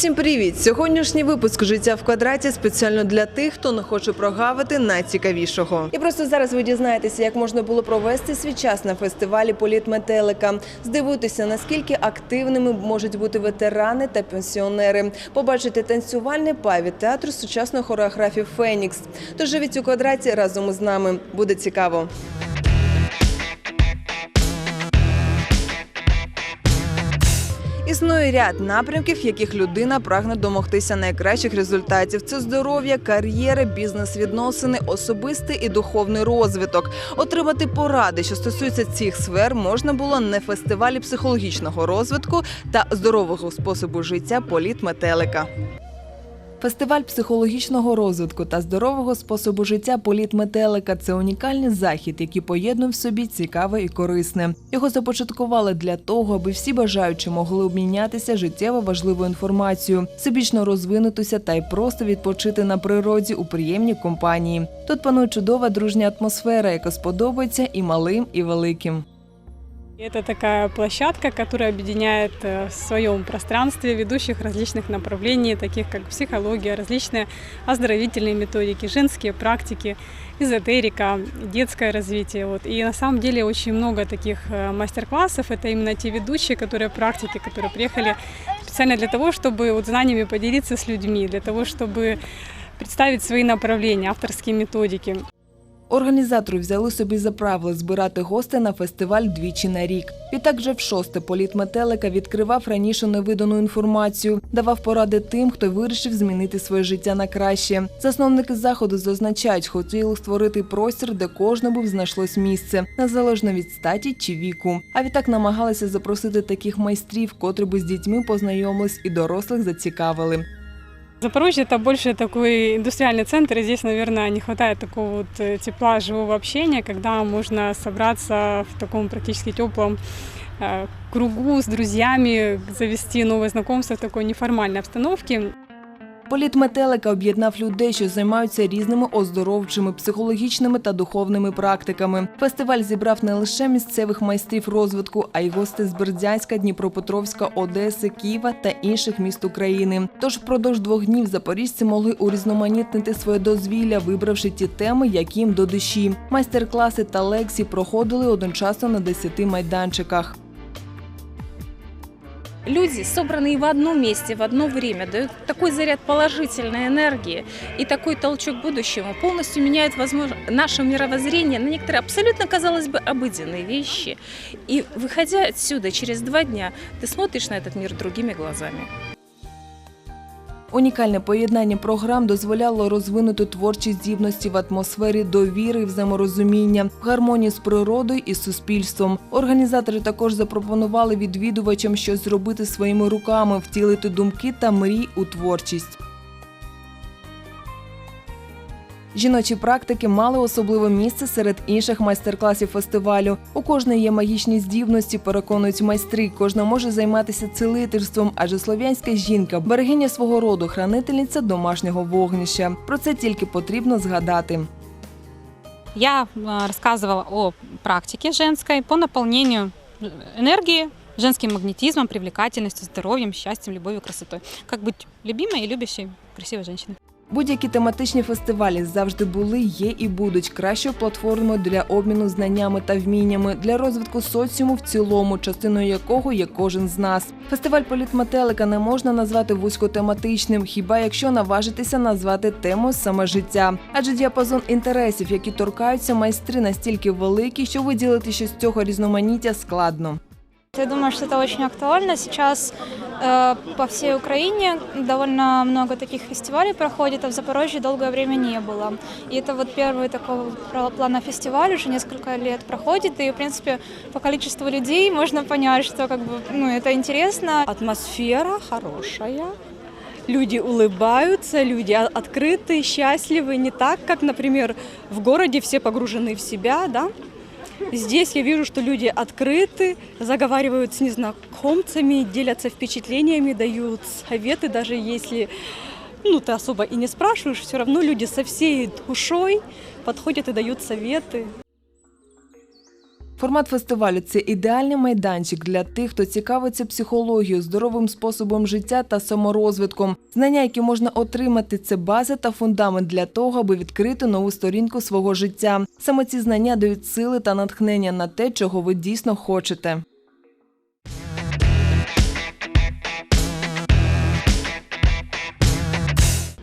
Усім привіт! Сьогоднішній випуск життя в квадраті спеціально для тих, хто не хоче прогавити найцікавішого. І просто зараз ви дізнаєтеся, як можна було провести свій час на фестивалі Політ. Здивуйтеся, наскільки активними можуть бути ветерани та пенсіонери. Побачите танцювальний паві театру сучасної хореографії Фенікс. Тож живіть у квадраті разом із нами. Буде цікаво. Існує ряд напрямків, в яких людина прагне домогтися найкращих результатів. Це здоров'я, кар'єра, бізнес-відносини, особистий і духовний розвиток. Отримати поради, що стосуються цих сфер, можна було на фестивалі психологічного розвитку та здорового способу життя політ метелика. Фестиваль психологічного розвитку та здорового способу життя політ метелика це унікальний захід, який поєднує в собі цікаве і корисне. Його започаткували для того, аби всі бажаючі могли обмінятися життєво важливою інформацією, всебічно розвинутися та й просто відпочити на природі у приємній компанії. Тут панує чудова дружня атмосфера, яка сподобається і малим, і великим. Это такая площадка, которая объединяет э, в своем пространстве ведущих различных направлений, таких как психология, различные оздоровительные методики, женские практики, эзотерика, детское развитие. Вот. И на самом деле очень много таких э, мастер-классов. Это именно те ведущие, которые практики, которые приехали специально для того, чтобы вот знаниями поделиться с людьми, для того, чтобы представить свои направления, авторские методики. Організатори взяли собі за правило збирати гостей на фестиваль двічі на рік. Відтак вже в шосте політ метелика відкривав раніше невидану інформацію, давав поради тим, хто вирішив змінити своє життя на краще. Засновники заходу зазначають, хотіли створити простір, де кожному б знайшлось місце, незалежно від статі чи віку. А відтак намагалися запросити таких майстрів, котрі би з дітьми познайомились і дорослих зацікавили. Запорожье это больше такой индустриальный центр, и здесь, наверное, не хватает такого вот э, тепла, живого общения, когда можно собраться в таком практически теплом э, кругу с друзьями, завести новые знакомства в такой неформальной обстановке. Політ метелика об'єднав людей, що займаються різними оздоровчими, психологічними та духовними практиками. Фестиваль зібрав не лише місцевих майстрів розвитку, а й гостей з Бердянська, Дніпропетровська, Одеси, Києва та інших міст України. Тож впродовж двох днів запоріжці могли урізноманітнити своє дозвілля, вибравши ті теми, які їм до душі. Майстер-класи та лекції проходили одночасно на 10 майданчиках Люди, собранные в одном месте, в одно время, дают такой заряд положительной энергии и такой толчок к будущему, полностью меняет возможно, наше мировоззрение на некоторые абсолютно, казалось бы, обыденные вещи. И выходя отсюда через два дня, ты смотришь на этот мир другими глазами. Унікальне поєднання програм дозволяло розвинути творчі здібності в атмосфері довіри і взаєморозуміння, в гармонії з природою і суспільством. Організатори також запропонували відвідувачам щось зробити своїми руками, втілити думки та мрій у творчість. Жіночі практики мали особливе місце серед інших майстер-класів фестивалю. У кожної є магічні здібності, переконують майстри. Кожна може займатися цілительством, адже слов'янська жінка берегиня свого роду, хранительниця домашнього вогнища. Про це тільки потрібно згадати. Я а, рассказывала о практике женской по наполнению э, энергии, женским магнетизмом, привлекательностью, здоровьем, счастьем, любовью, красотой. Как быть любимой и любящей, красивой женщиной. Будь-які тематичні фестивалі завжди були, є і будуть кращою платформою для обміну знаннями та вміннями для розвитку соціуму в цілому, частиною якого є кожен з нас. Фестиваль політ метелика не можна назвати вузькотематичним, хіба якщо наважитися назвати тему саме життя. Адже діапазон інтересів, які торкаються майстри, настільки великий, що виділити щось цього різноманіття складно. Я думаю, что это очень актуально. Сейчас по всей Украине довольно много таких фестивалей проходит, а в Запорожье долгое время не было. И это вот первый такого пла- плана фестиваль, уже несколько лет проходит, и, в принципе, по количеству людей можно понять, что как бы, ну, это интересно. Атмосфера хорошая. Люди улыбаются, люди о- открыты, счастливы. Не так, как, например, в городе все погружены в себя, да? Здесь я вижу, что люди открыты, заговаривают с незнакомцами, делятся впечатлениями, дают советы, даже если ну, ты особо и не спрашиваешь, все равно люди со всей душой подходят и дают советы. Формат фестивалю це ідеальний майданчик для тих, хто цікавиться психологією, здоровим способом життя та саморозвитком. Знання, які можна отримати, це база та фундамент для того, аби відкрити нову сторінку свого життя. Саме ці знання дають сили та натхнення на те, чого ви дійсно хочете.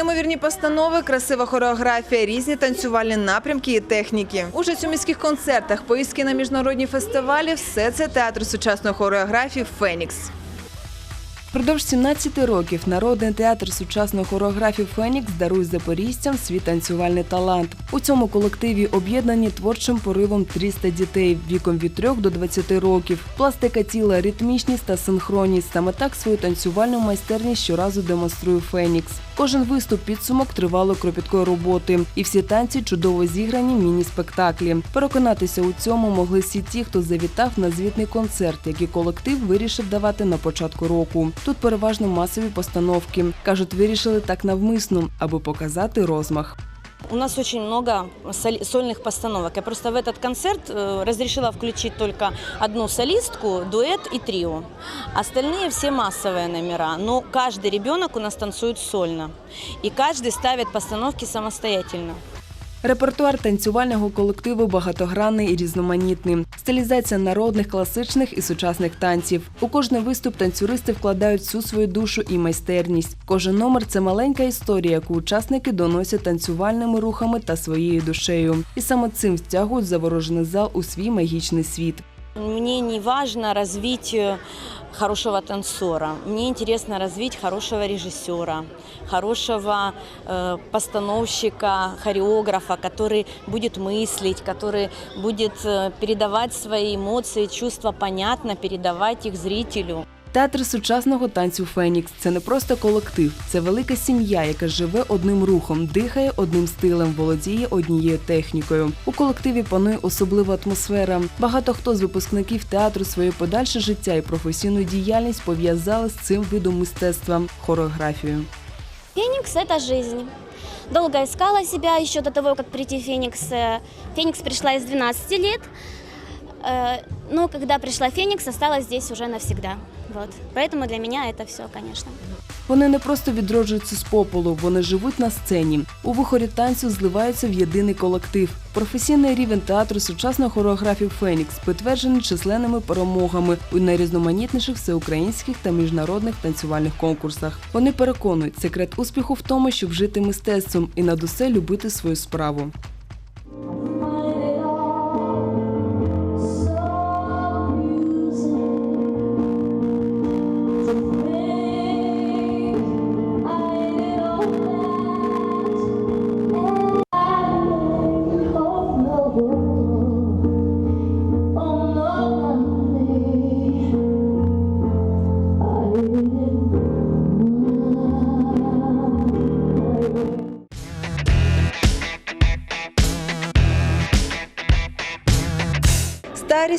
Неймовірні постанови, красива хореографія, різні танцювальні напрямки і техніки. Участь у міських концертах, поїздки на міжнародні фестивалі все це театр сучасної хореографії Фенікс. Впродовж 17 років народний театр сучасної хореографії Фенікс дарує запоріжцям свій танцювальний талант. У цьому колективі об'єднані творчим поривом 300 дітей віком від 3 до 20 років. Пластика тіла, ритмічність та синхронність. Саме так свою танцювальну майстерність щоразу демонструє Фенікс. Кожен виступ підсумок тривало кропіткої роботи, і всі танці чудово зіграні міні-спектаклі. Переконатися у цьому могли всі ті, хто завітав на звітний концерт, який колектив вирішив давати на початку року. Тут переважно масові постановки. кажуть, вирішили так навмисно, аби показати розмах. У нас очень много соли- сольных постановок. Я просто в этот концерт э, разрешила включить только одну солистку, дуэт и трио. Остальные все массовые номера. Но каждый ребенок у нас танцует сольно. И каждый ставит постановки самостоятельно. Репертуар танцювального колективу багатогранний і різноманітний. Стилізація народних, класичних і сучасних танців. У кожний виступ танцюристи вкладають всю свою душу і майстерність. Кожен номер це маленька історія, яку учасники доносять танцювальними рухами та своєю душею. І саме цим втягують заворожений зал у свій магічний світ. Мне не важно развить хорошего танцора. Мне интересно развить хорошего режиссера, хорошего э, постановщика, хореографа, который будет мыслить, который будет э, передавать свои эмоции, чувства понятно, передавать их зрителю. Театр сучасного танцю Фенікс це не просто колектив, це велика сім'я, яка живе одним рухом, дихає одним стилем, володіє однією технікою. У колективі панує особлива атмосфера. Багато хто з випускників театру своє подальше життя і професійну діяльність пов'язали з цим видом мистецтва хореографією. Феникс – это жизнь. Долго искала себя еще до того, как прийти в Феникс. Э, Феникс пришла из 12 лет, э, но когда пришла Феникс, осталась здесь уже навсегда. Вот. Поэтому для меня это все, конечно. Вони не просто відроджуються з попелу, вони живуть на сцені. У вихорі танцю зливаються в єдиний колектив. Професійний рівень театру сучасної хореографії Фенікс підтверджений численними перемогами у найрізноманітніших всеукраїнських та міжнародних танцювальних конкурсах. Вони переконують, секрет успіху в тому, щоб жити мистецтвом і над усе любити свою справу.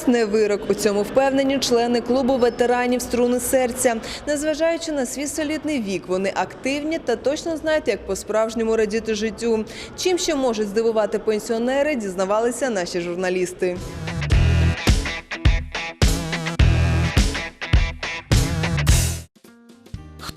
Старість не вирок. У цьому впевнені члени клубу ветеранів струни серця. Незважаючи на свій солідний вік, вони активні та точно знають, як по-справжньому радіти життю. Чим ще можуть здивувати пенсіонери, дізнавалися наші журналісти.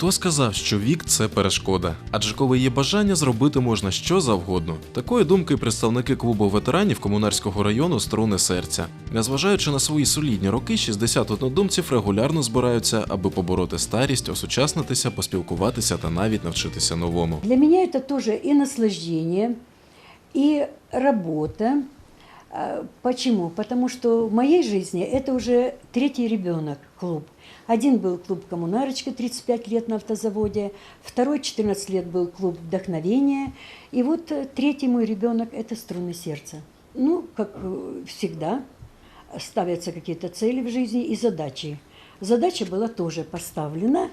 Хто сказав, що вік це перешкода? Адже коли є бажання, зробити можна що завгодно. Такої думки представники клубу ветеранів комунарського району струни серця. Незважаючи на свої солідні роки, 60 однодумців регулярно збираються, аби побороти старість, осучаснитися, поспілкуватися та навіть навчитися новому. Для меня это тоже и наслаждение, и работа. А, Почему? Потому что в моей жизни это уже третий ребенок клуб. Один был клуб «Коммунарочка» 35 лет на автозаводе, второй 14 лет был клуб «Вдохновение», и вот э, третий мой ребенок – это «Струны сердца». Ну, как э, всегда, ставятся какие-то цели в жизни и задачи. Задача была тоже поставлена,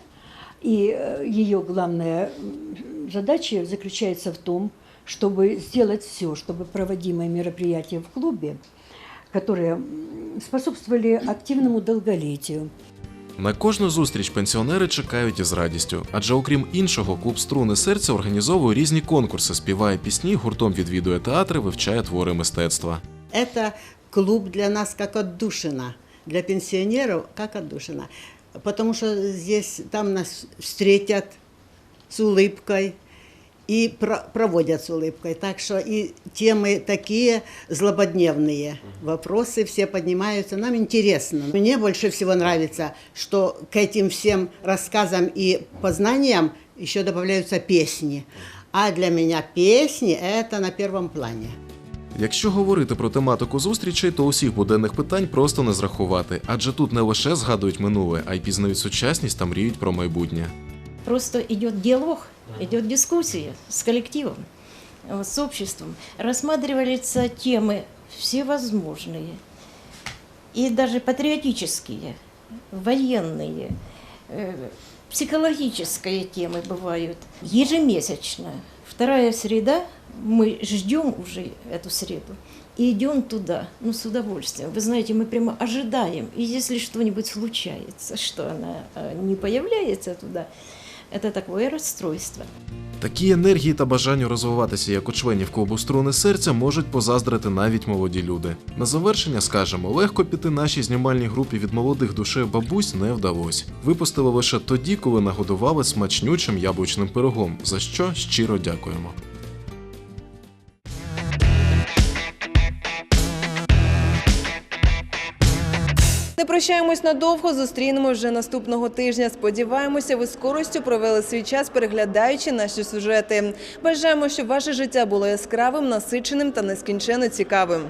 и э, ее главная задача заключается в том, чтобы сделать все, чтобы проводимые мероприятия в клубе, которые м, способствовали активному долголетию, На кожну зустріч пенсіонери чекають із радістю, адже окрім іншого, клуб струни серця організовує різні конкурси, співає пісні, гуртом відвідує театри, вивчає твори мистецтва. Это клуб для нас как отдушина, для пенсионеров как отдушина. Потому что здесь, там нас встретят с улыбкой и про- проводят с улыбкой. Так что и темы такие злободневные, вопросы все поднимаются, нам интересно. Мне больше всего нравится, что к этим всем рассказам и познаниям еще добавляются песни. А для меня песни это на первом плане. Якщо говорити про тематику зустрічей, то усіх буденних питань просто не зрахувати, адже тут не лише згадують минуле, а й пізнають сучасність та мріють про майбутнє. Просто идет диалог, идет дискуссия с коллективом, вот, с обществом. Рассматриваются темы всевозможные, и даже патриотические, военные, э, психологические темы бывают. Ежемесячно, вторая среда, мы ждем уже эту среду и идем туда, ну, с удовольствием. Вы знаете, мы прямо ожидаем, и если что-нибудь случается, что она э, не появляется туда, это такое расстройство. Такі енергії та бажанню розвиватися як у членів клубу струни серця можуть позаздрити навіть молоді люди. На завершення скажемо, легко піти нашій знімальній групі від молодих душею бабусь не вдалося. Випустили лише тоді, коли нагодували смачнючим яблучним пирогом, за що щиро дякуємо. Не прощаємось надовго, зустрінемось вже наступного тижня. Сподіваємося, ви з користю провели свій час, переглядаючи наші сюжети. Бажаємо, щоб ваше життя було яскравим, насиченим та нескінченно цікавим.